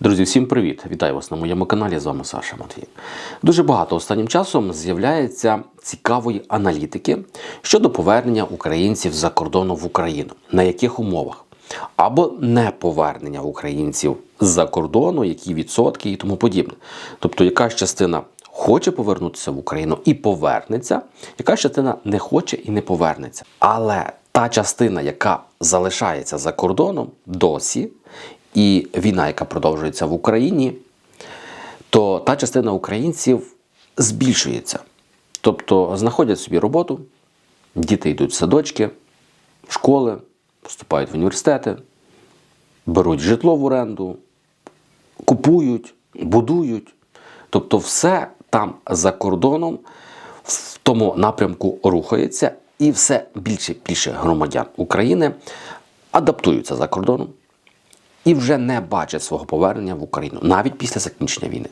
Друзі, всім привіт! Вітаю вас на моєму каналі. З вами Саша Матвій. Дуже багато останнім часом з'являється цікавої аналітики щодо повернення українців за кордону в Україну. На яких умовах? Або не повернення українців з-за кордону, які відсотки і тому подібне. Тобто, якась частина хоче повернутися в Україну і повернеться, якась частина не хоче і не повернеться. Але та частина, яка залишається за кордоном досі, і війна, яка продовжується в Україні, то та частина українців збільшується. Тобто знаходять собі роботу, діти йдуть в садочки, в школи, поступають в університети, беруть житло в оренду, купують, будують. Тобто, все там за кордоном в тому напрямку рухається, і все більше більше громадян України адаптуються за кордоном і вже не бачать свого повернення в Україну навіть після закінчення війни.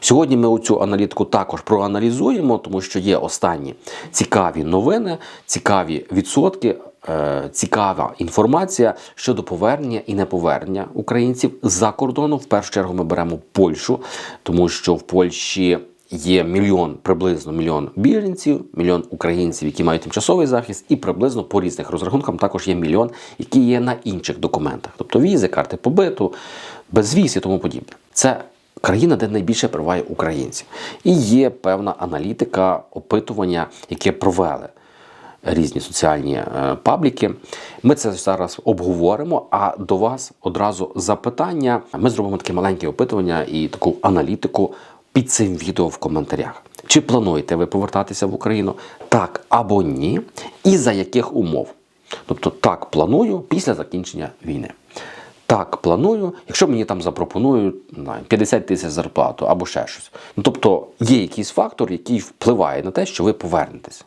Сьогодні ми оцю аналітику також проаналізуємо, тому що є останні цікаві новини, цікаві відсотки, е, цікава інформація щодо повернення і неповернення українців за кордону. В першу чергу ми беремо Польщу, тому що в Польщі є мільйон, приблизно мільйон біженців, мільйон українців, які мають тимчасовий захист, і приблизно по різних розрахункам також є мільйон, які є на інших документах, тобто візи, карти побиту, безвіз і тому подібне. Це країна, де найбільше приває українців. І є певна аналітика, опитування, яке провели різні соціальні е, пабліки. Ми це зараз обговоримо. А до вас одразу запитання. Ми зробимо таке маленьке опитування і таку аналітику під цим відео в коментарях. Чи плануєте ви повертатися в Україну? Так або ні? І за яких умов? Тобто, так планую після закінчення війни. Так, планую, якщо мені там запропонують не 50 тисяч зарплату або ще щось. Ну, тобто є якийсь фактор, який впливає на те, що ви повернетеся.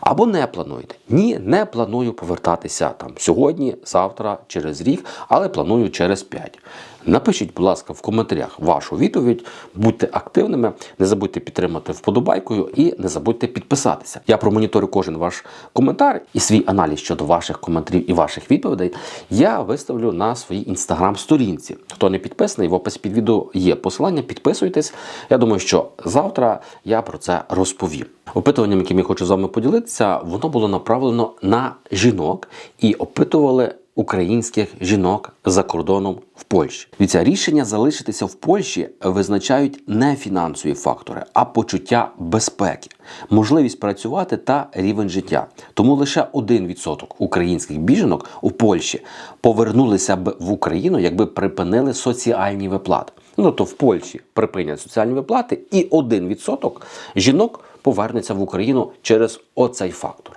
Або не плануєте. Ні, не планую повертатися там сьогодні, завтра, через рік, але планую через 5. Напишіть, будь ласка, в коментарях вашу відповідь, будьте активними, не забудьте підтримати вподобайкою і не забудьте підписатися. Я промоніторю кожен ваш коментар і свій аналіз щодо ваших коментарів і ваших відповідей я виставлю на своїй інстаграм-сторінці. Хто не підписаний, в описі під відео є посилання, підписуйтесь. Я думаю, що завтра я про це розповім. Опитуванням, яким я хочу з вами поділитися, воно було направлено на жінок і опитували українських жінок за кордоном в Польщі. Дивіться, рішення залишитися в Польщі визначають не фінансові фактори, а почуття безпеки, можливість працювати та рівень життя. Тому лише 1% українських біженок у Польщі повернулися б в Україну, якби припинили соціальні виплати. Ну то в Польщі припинять соціальні виплати, і 1% жінок повернеться в Україну через оцей фактор.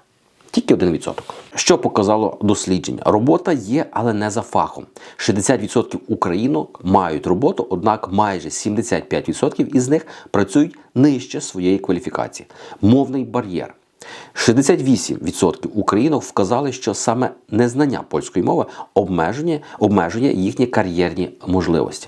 Тільки 1%. Що показало дослідження? Робота є, але не за фахом. 60% українок мають роботу, однак майже 75% із них працюють нижче своєї кваліфікації. Мовний бар'єр. 68% українок вказали, що саме незнання польської мови обмежує, обмежує їхні кар'єрні можливості.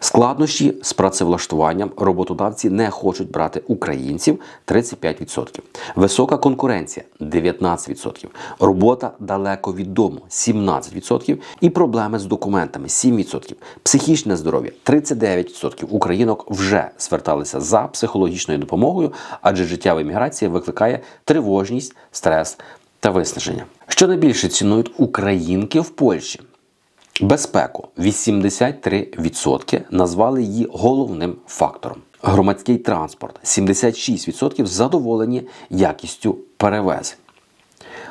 Складнощі з працевлаштуванням роботодавці не хочуть брати українців 35%. Висока конкуренція 19%. Робота далеко від дому 17%. І проблеми з документами 7%. Психічне здоров'я 39% українок вже зверталися за психологічною допомогою, адже життєва еміграція викликає тривожність, стрес та виснаження. Що найбільше цінують українки в Польщі? Безпеку 83% назвали її головним фактором. Громадський транспорт 76% задоволені якістю перевезень.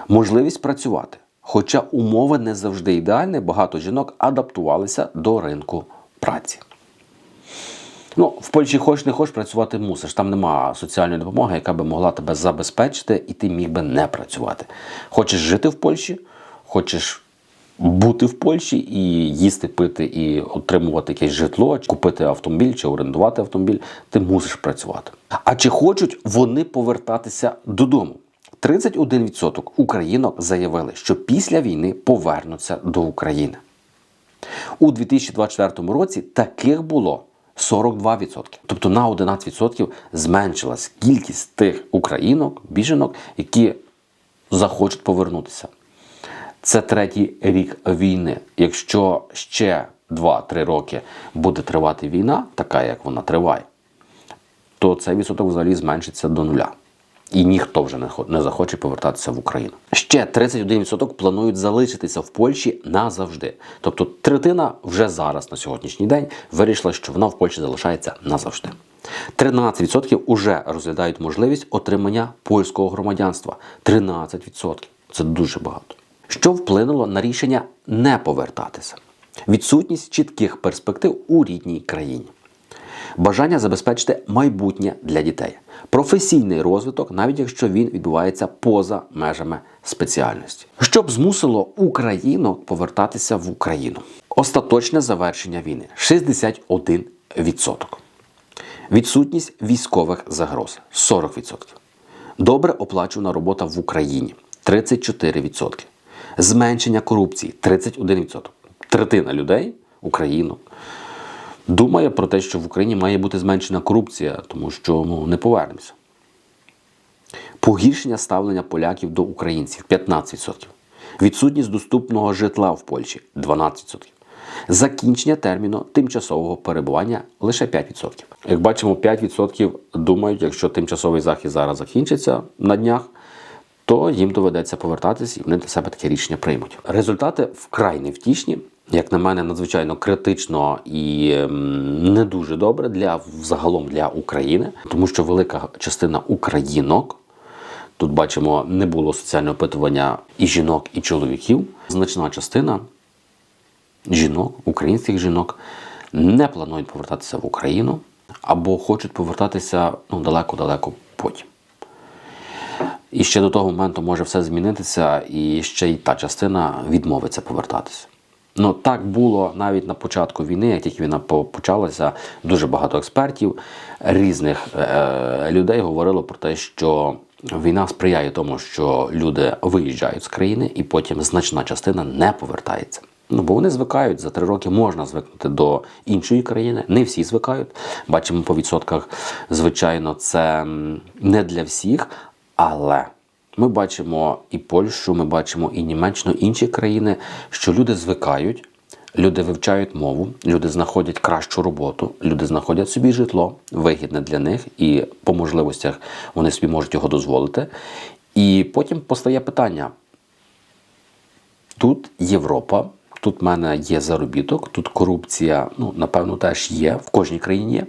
Можливість працювати. Хоча умови не завжди ідеальні, багато жінок адаптувалися до ринку праці. Ну, в Польщі хочеш не хочеш працювати мусиш. Там нема соціальної допомоги, яка би могла тебе забезпечити, і ти міг би не працювати. Хочеш жити в Польщі, хочеш бути в Польщі і їсти, пити, і отримувати якесь житло, чи купити автомобіль чи орендувати автомобіль, ти мусиш працювати. А чи хочуть вони повертатися додому? 31% українок заявили, що після війни повернуться до України. У 2024 році таких було 42%. Тобто на 11% зменшилась кількість тих українок, біженок, які захочуть повернутися. Це третій рік війни. Якщо ще 2-3 роки буде тривати війна, така як вона триває, то цей відсоток взагалі зменшиться до нуля. І ніхто вже не хо- не захоче повертатися в Україну. Ще 31% планують залишитися в Польщі назавжди. Тобто третина вже зараз на сьогоднішній день вирішила, що вона в Польщі залишається назавжди. 13% уже розглядають можливість отримання польського громадянства. 13%. Це дуже багато. Що вплинуло на рішення не повертатися? Відсутність чітких перспектив у рідній країні бажання забезпечити майбутнє для дітей, професійний розвиток, навіть якщо він відбувається поза межами спеціальності, щоб змусило українок повертатися в Україну. Остаточне завершення війни 61%. Відсутність військових загроз 40%. Добре оплачувана робота в Україні 34%. Зменшення корупції 31%. Третина людей, українок, думає про те, що в Україні має бути зменшена корупція, тому що ну, не повернемося. Погіршення ставлення поляків до українців 15%. Відсутність доступного житла в Польщі 12%. Закінчення терміну тимчасового перебування лише 5%. Як бачимо, 5% думають, якщо тимчасовий захід зараз закінчиться на днях, то їм доведеться повертатись і вони для себе таке рішення приймуть. Результати вкрай невтішні, як на мене, надзвичайно критично і ем, не дуже добре для взагалом для України, тому що велика частина українок. Тут бачимо, не було соціального опитування і жінок, і чоловіків. Значна частина жінок, українських жінок, не планують повертатися в Україну або хочуть повертатися ну, далеко-далеко потім. І ще до того моменту може все змінитися, і ще й та частина відмовиться повертатися. Ну так було навіть на початку війни, як тільки війна почалася, дуже багато експертів різних е, людей говорило про те, що війна сприяє тому, що люди виїжджають з країни, і потім значна частина не повертається. Ну, бо вони звикають за три роки можна звикнути до іншої країни. Не всі звикають. Бачимо по відсотках, звичайно, це не для всіх, але ми бачимо і Польщу, ми бачимо і Німеччину, інші країни, що люди звикають, люди вивчають мову, люди знаходять кращу роботу, люди знаходять собі житло, вигідне для них, і по можливостях вони собі можуть його дозволити. І потім постає питання: тут Європа, тут в мене є заробіток, тут корупція, ну, напевно, теж є, в кожній країні є,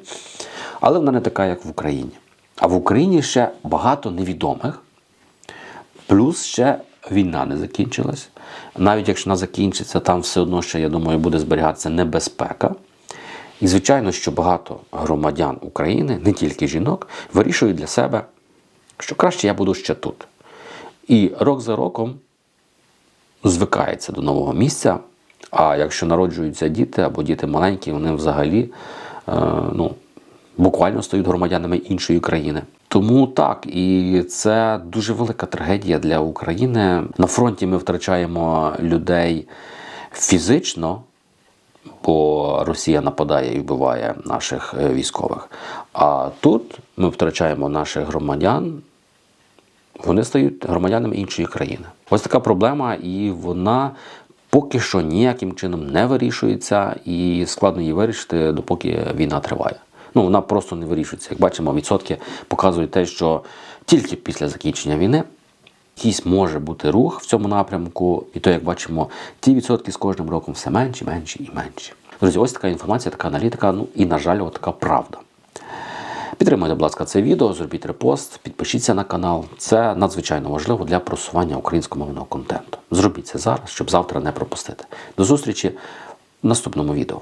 але вона не така, як в Україні. А в Україні ще багато невідомих. Плюс ще війна не закінчилась. Навіть якщо вона закінчиться, там все одно ще, я думаю, буде зберігатися небезпека. І, звичайно, що багато громадян України, не тільки жінок, вирішують для себе, що краще я буду ще тут. І рок за роком звикається до нового місця. А якщо народжуються діти або діти маленькі, вони взагалі е, ну, буквально стають громадянами іншої країни. Тому так, і це дуже велика трагедія для України. На фронті ми втрачаємо людей фізично, бо Росія нападає і вбиває наших е, військових. А тут ми втрачаємо наших громадян, вони стають громадянами іншої країни. Ось така проблема, і вона поки що ніяким чином не вирішується, і складно її вирішити, допоки війна триває. Ну, вона просто не вирішується. Як бачимо, відсотки показують те, що тільки після закінчення війни якийсь може бути рух в цьому напрямку, і то, як бачимо, ті відсотки з кожним роком все менші, менші і менші. Друзі, ось така інформація, така аналітика, ну і, на жаль, така правда. Підтримайте, будь ласка, це відео, зробіть репост, підпишіться на канал. Це надзвичайно важливо для просування українськомовного контенту. Зробіть це зараз, щоб завтра не пропустити. До зустрічі в наступному відео.